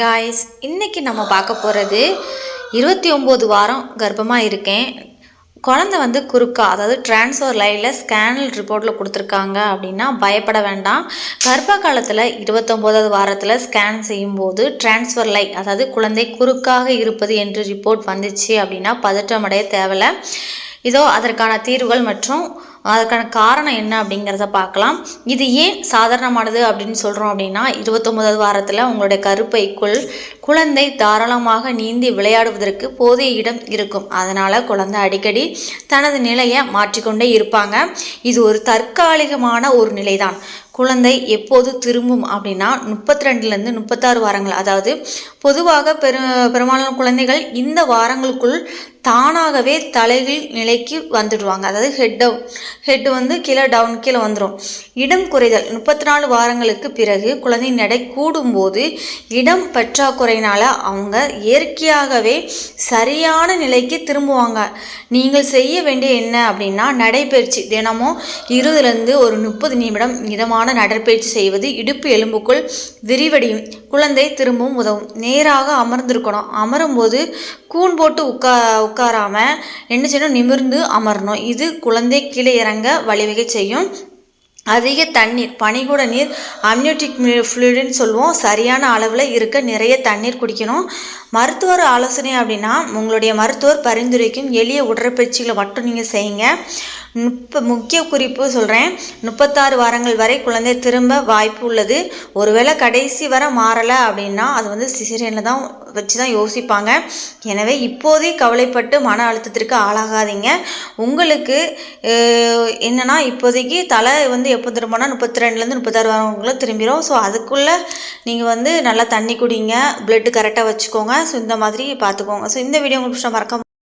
Guys இன்றைக்கி நம்ம பார்க்க போகிறது இருபத்தி ஒம்பது வாரம் கர்ப்பமாக இருக்கேன். குழந்தை வந்து குறுக்கா அதாவது டிரான்ஸ்ஃபர் லைனில் ஸ்கேனல் ரிப்போர்ட்டில் கொடுத்துருக்காங்க அப்படின்னா பயப்பட வேண்டாம். கர்ப்ப காலத்தில் இருபத்தொம்போதாவது வாரத்தில் ஸ்கேன் செய்யும்போது டிரான்ஸ்ஃபர் லை அதாவது குழந்தை குறுக்காக இருப்பது என்று ரிப்போர்ட் வந்துச்சு அப்படின்னா பதற்றம் அடைய இதோ அதற்கான தீர்வுகள் மற்றும் அதற்கான காரணம் என்ன அப்படிங்கிறத பார்க்கலாம். இது ஏன் சாதாரணமானது அப்படின்னு சொல்கிறோம் அப்படின்னா இருபத்தொம்போதாவது வாரத்தில் உங்களுடைய கருப்பைக்குள் குழந்தை தாராளமாக நீந்தி விளையாடுவதற்கு போதிய இடம் இருக்கும். அதனால் குழந்தை அடிக்கடி தனது நிலையை மாற்றிக்கொண்டே இருப்பாங்க. இது ஒரு தற்காலிகமான ஒரு நிலைதான். குழந்தை எப்போது திரும்பும் அப்படின்னா முப்பத்தி ரெண்டுலேருந்து முப்பத்தாறு வாரங்கள். அதாவது பொதுவாக பெரு பெரும்பாலான குழந்தைகள் இந்த வாரங்களுக்குள் தானாகவே தலைகீழ் நிலைக்கு வந்துடுவாங்க. அதாவது ஹெட் டவுன் ஹெட் வந்து கீழே டவுன் கீழே வந்துடும் இடம் குறைதல். முப்பத்தி நாலு வாரங்களுக்கு பிறகு குழந்தையின் எடை கூடும்போது இடம் பற்றாக்குறையினால் அவங்க இயற்கையாகவே சரியான நிலைக்கு திரும்புவாங்க. நீங்கள் செய்ய வேண்டிய என்ன அப்படின்னா நடைபயிற்சி. தினமும் இருபதுலேருந்து ஒரு முப்பது நிமிடம் மிதமான நடைப்பயிற்சி செய்வது இடுப்பு எலும்புக்குள் விரிவடையும். குழந்தை திரும்பவும் உதவும். நேராக அமர்ந்திருக்கணும். அமரும்போது கூன் போட்டு உட்கா உட்காராம என்ன செய்யணும்? நிமிர்ந்து அமரணும். இது குழந்தை கீழே இறங்க வழிவகை செய்யும். அதிக தண்ணீர் பனிக்கூட நீர் அம்னியோட்டிக் ஃப்ளூயிடுன்னு சொல்லுவோம். சரியான அளவில் இருக்க நிறைய தண்ணீர் குடிக்கணும். மருத்துவர் ஆலோசனை அப்படின்னா உங்களுடைய மருத்துவர் பரிந்துரைக்கும் எளிய உடற்பயிற்சிகளை மட்டும் நீங்கள் செய்யுங்க. முப்ப முக்கிய குறிப்பு சொல்கிறேன் முப்பத்தாறு வாரங்கள் வரை குழந்தை திரும்ப வாய்ப்பு உள்ளது. ஒருவேளை கடைசி வரை மாறலை அப்படின்னா அது வந்து சிசிரியனில் தான் வச்சு தான் யோசிப்பாங்க. எனவே இப்போதே கவலைப்பட்டு மன அழுத்தத்திற்கு ஆளாகாதீங்க. உங்களுக்கு என்னென்னா இப்போதைக்கு தலை வந்து எப்போ திரும்பினா முப்பத்தி ரெண்டுலேருந்து முப்பத்தாறு வாரங்களுக்குள்ள திரும்பிடும் ஸோ அதுக்குள்ளே நீங்கள் வந்து நல்லா தண்ணி குடிங்க. பிளட்டு கரெக்டாக வச்சுக்கோங்க. ஸோ இந்த மாதிரி பார்த்துக்கோங்க. ஸோ இந்த வீடியோ உங்களுக்கு மறக்க